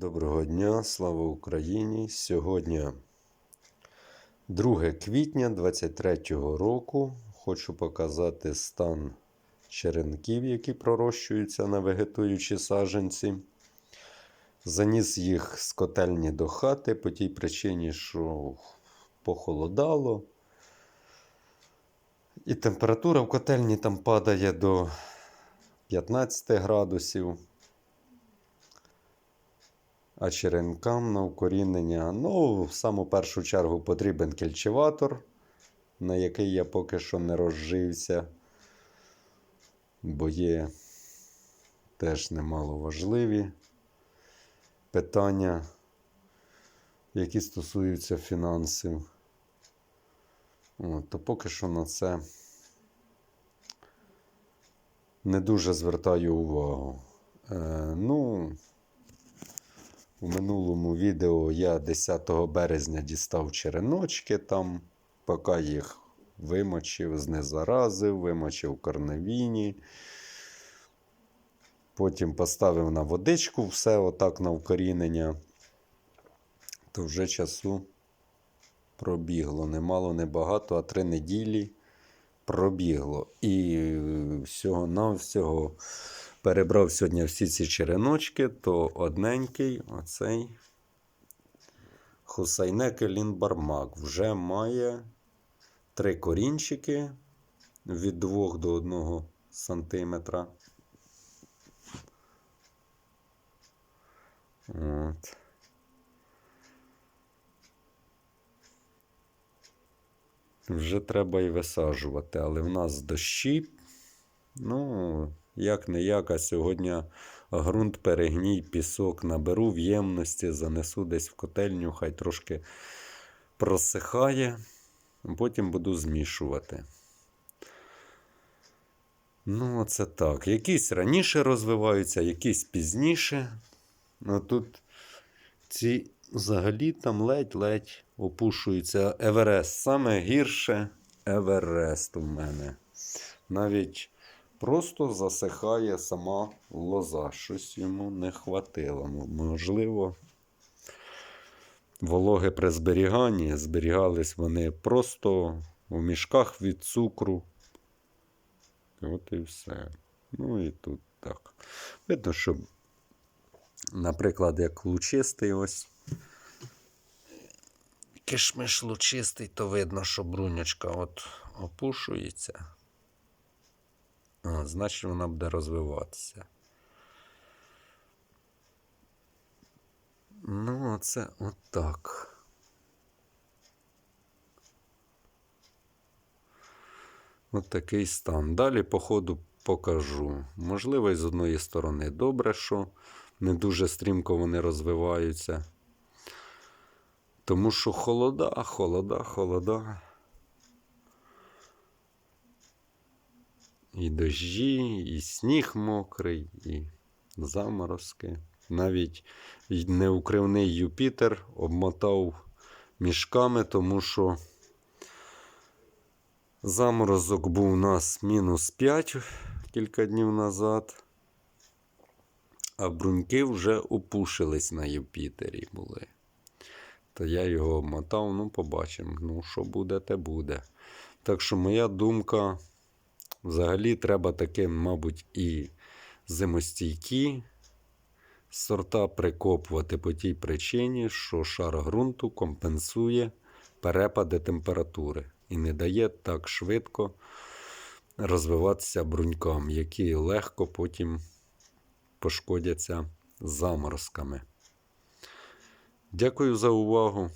Доброго дня, слава Україні! Сьогодні 2 квітня 23 року. Хочу показати стан черенків, які пророщуються на вегетуючі саджанці. Заніс їх з котельні до хати по тій причині, що похолодало. І температура в котельні там падає до 15 градусів. А черенкам на укорінення, ну, в саму першу чергу потрібен кільчеватор, на який я поки що не розжився, бо є теж немало важливі питання, які стосуються фінансів. От, то поки що на це не дуже звертаю увагу. Е, ну, у минулому відео я 10 березня дістав череночки там, поки їх вимочив, знезаразив, вимочив корневіні. Потім поставив на водичку все отак на вкорінення. То вже часу пробігло. Немало, небагато, а три неділі пробігло. І всього навсього перебрав сьогодні всі ці череночки, то одненький оцей Хусайнеке Лінбармак вже має три корінчики від 2 до 1 сантиметра. От. Вже треба і висаджувати, але в нас дощі. Ну, як не як, а сьогодні ґрунт перегній, пісок наберу в ємності, занесу десь в котельню, хай трошки просихає, потім буду змішувати. Ну, оце так. Якісь раніше розвиваються, якісь пізніше. Ну тут ці взагалі там ледь-ледь опушуються. Еверест. Саме гірше Еверест у мене. Навіть просто засихає сама лоза. Щось йому не хватило. Можливо, вологи при зберіганні. Зберігались вони просто у мішках від цукру. От і все. Ну і тут так. Видно, що, наприклад, як лучистий ось. Кишмиш лучистий, то видно, що бруньочка от опушується. Значить, вона буде розвиватися. Ну, оце отак. От такий стан. Далі, по ходу, покажу. Можливо, і з одної сторони добре, що не дуже стрімко вони розвиваються. Тому що холода, холода, холода. І дощі, і сніг мокрий, і заморозки. Навіть неукривний Юпітер обмотав мішками, тому що заморозок був у нас мінус 5 кілька днів назад, а бруньки вже опушились на Юпітері були. То я його обмотав, ну, побачимо. Ну, що буде, те буде. Так що моя думка. Взагалі треба таке, мабуть, і зимостійкі сорта прикопувати по тій причині, що шар ґрунту компенсує перепади температури і не дає так швидко розвиватися брунькам, які легко потім пошкодяться заморозками. Дякую за увагу.